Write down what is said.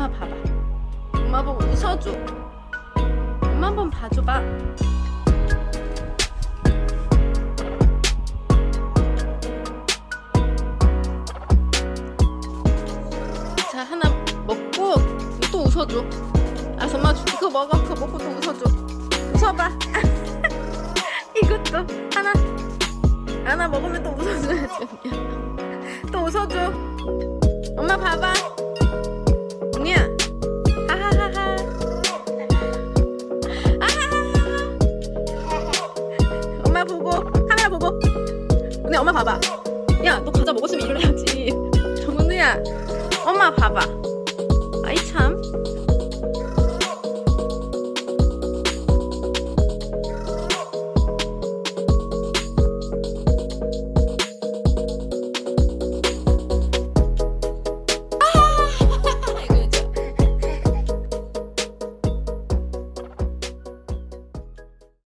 엄마 봐봐. 엄마 보고 웃어줘. 엄마 한 번 봐줘봐. 자 하나 먹고 또 웃어줘. 아 엄마. 그거 먹어. 그거 먹고 또 웃어줘. 웃어봐. 이것도 하나 하나 먹으면 또 웃어줘야지. 또 웃어줘. 엄마 봐봐. 보고. 언니 엄마 봐봐. 야, 너 과자 먹었으면 일을 해야지. 정은우야, 엄마 봐봐. 아이 참.